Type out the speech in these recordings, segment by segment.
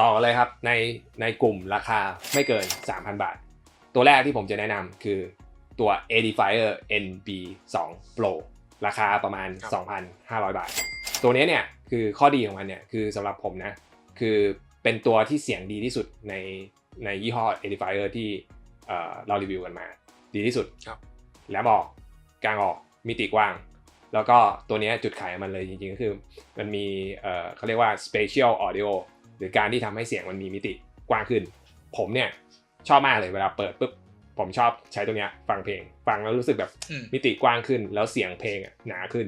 ต่อเลยครับในในกลุ่มราคาไม่เกิน 3,000 บาท ตัวแรกที่ผมจะแนะนำคือตัว Edifier NB 2 Pro ราคาประมาณครับ2,500 บาท ตัวนี้เนี่ยคือข้อดีของมันเนี่ยคือสำหรับผมนะคือเป็นตัวที่เสียงดีที่สุดในในยี่ห้อ Edifier ที่เอ่อเรารีวิวกันมา ดีที่สุดครับแหลมออกกลางออกมิติกว้าง แล้วก็ตัวเนี้ยจุดขายของมันเลยจริงๆก็คือ มันมีเอ่อเขาเรียกว่า spatial audio หรือการที่ทำให้เสียงมันมีมิติกว้างขึ้น ผมเนี่ยชอบมากเลยเวลาเปิดปุ๊บผมชอบใช้ตัวเนี้ยฟังเพลง ฟังแล้วรู้สึกแบบอืมมิติกว้างขึ้น แล้วเสียงเพลงอะหนาขึ้น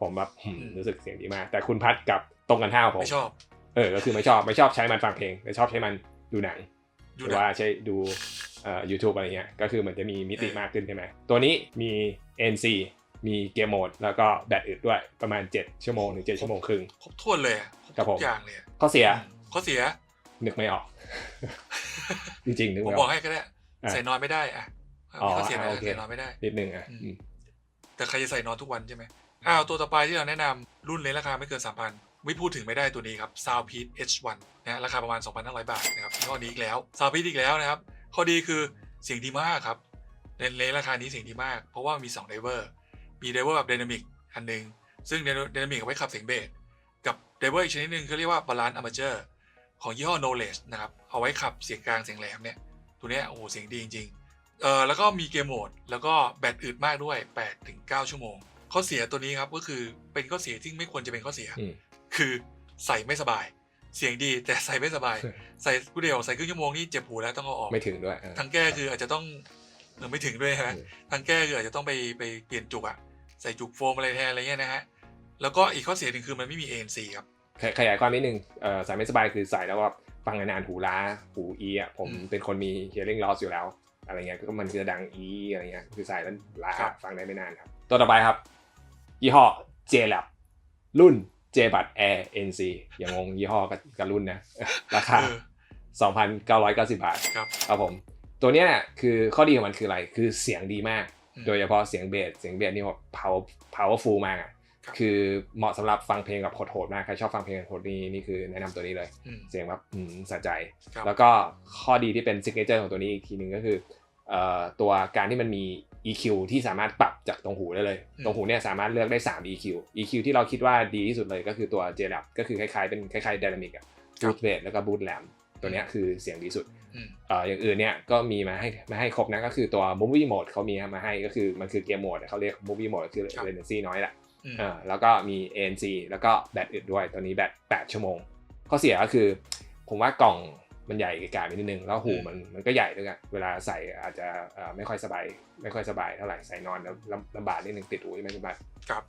ผมแบบหืมอืมรู้สึกเสียงดีมาก แต่คุณพัดกับตรงกันข้ามกับผมไม่ชอบเออก็คือไม่ชอบไม่ชอบใช้มันฟังเพลงแต่ชอบใช้มันดูหนังหดูรือนะว่าใช้ดูเอ่อ YouTube อะไรเงี้ยก็คือเหมือนจะมีมิติมากขึ้นใช่ไหมตัวนี้มี NC มีเกมโหมด แล้วก็แบตอึดด้วยประมาณ 7 ชั่วโมงถึง7ชั่วโมงครึ่งครบถ้วนเลยอะครบครับผมทุกอย่างเลยอะข้อเสียอืม ข้อเสีย นึกไม่ออก จริงๆนึกผมไม่บอออกกให้ก็ได้อะใส่นอนไม่ได้อะอ๋อมีข้อเสียนะอะโอเคใส่นอนไม่ได้ นิดนึงอะอืม อืมแต่ใครจะใส่นอนทุกวันใช่ไหมอ้าวตัวต่อไปที่เราแนะนำรุ่นเลนราคาไม่เกิน 3,000 ไม่พูดถึงไม่ได้ตัวนี้ครับ Soundpeak H1 นะราคาประมาณ 2,500 บาทนะครับยี่ห้อนี้อีกแล้ว Soundpeak อีกแล้วนะครับ ข้อดีคือเสียงดีมากครับในเลนราคานี้เสียงดีมาก เพราะว่ามี2ไดเวอร์มีไดเวอร์แบบ Dynamic อันหนึง ซึ่ง Dynamic เอาไว้ขับเสียงเบสกับไดเวอร์อีกชนิดหนึ่งเขาเรียกว่า Balance Amateur ของยี่ห้อ Knowledge นะครับ เอาไว้ขับเสียงกลางเสียงแหลมเนี่ย ตัวเนี้ยโอ้โหเสียงดีจริงๆเออแล้วก็มีเกมโหมด แล้วก็แบตอึดมากด้วย8ถึง9ชั่วโมง ข้อเสียตัวนี้ครับก็คือเป็นข้อเสียที่ไม่ควรจะเป็นข้อเสียอืมคือใส่ไม่สบาย เสียงดีแต่ใส่ไม่สบาย ใส่กูเดียวใส่ครึ่งชั่วโมงนี่เจ็บหูแล้วต้องเอาออก ไม่ถึงด้วยอะทางแก้คืออาจจะต้องเออไม่ถึงด้วยฮะอืมทางแก้คืออาจจะต้องไปไปเปลี่ยนจุกอะใส่จุกโฟมอะไรแทนอะไรเงี้ยนะฮะ แล้วก็อีกข้อเสียหนึ่งคือมันไม่มี ANC ครับ ขขยายความนิดนึงเอ่อใส่ไม่สบายคือใส่แล้วว่าฟังนานๆหูล้าหูอีอะผมอืมเป็นคนมี hearing loss อยู่แล้วอะไรเงี้ยก็มันจะดังอีอะไรเงี้ยคือใส่แล้วล้าครับฟังได้ไม่นานครับ ตัวต่อไปครับ ยี่ห้อ JLab รุ่น J บัต Air NC อย่างงงยี่ห้อกับกับรุ่นนะราคาเออ2,990 บาทครับครับผม ตัวเนี้ยคือข้อดีของมันคืออะไรคือเสียงดีมากอืมโดยเฉพาะเสียงเบสเสียงเบสนี่แบบ power powerful มากอะ ครับคือเหมาะสำหรับฟังเพลงแบบโหดๆมากใครชอบฟังเพลงโหดนี่นี่คือแนะนำตัวนี้เลยอืมเสียงแบบอืมสะใจครับแล้วก็ข้อดีที่เป็นซิกเนเจอร์ของตัวนี้อีกทีหนึ่งก็คือเอ่อตัวการที่มันมี EQ ที่สามารถปรับจากตรงหูได้เลย ตรงหูเนี่ยสามารถเลือกได้ 3 EQ EQ ที่เราคิดว่าดีที่สุดเลยก็คือตัว JLab ก็คือคล้ายๆเป็นคล้ายๆ Dynamic อะครับ Boost Bass แล้วก็ Boost Lamp ตัวเนี้ยคือเสียงดีสุดอืมเอ่ออย่างอื่นเนี่ยก็มีมาให้มาให้ครบนะก็คือตัว Movie Mode เขามีมาให้ก็คือมันคือเกมโหมดเขาเรียก Movie Mode คือครับ latency น้อยแหละ อืมอ่าแล้วก็มี ANC แล้วก็แบตอึดด้วยตัวนี้แบต8ชั่วโมง ข้อเสียก็คือ ผมว่ากล่องมันใหญ่กาไปนิดนึง แล้วหูมันมันก็ใหญ่ด้วยกัน เวลาใส่อาจจะเอ่อไม่ค่อยสบาย ไม่ค่อยสบายเท่าไหร่ใส่นอนแล้วลำลำบากนิดนึงติดหูใช่ไหมคุณบัสครับ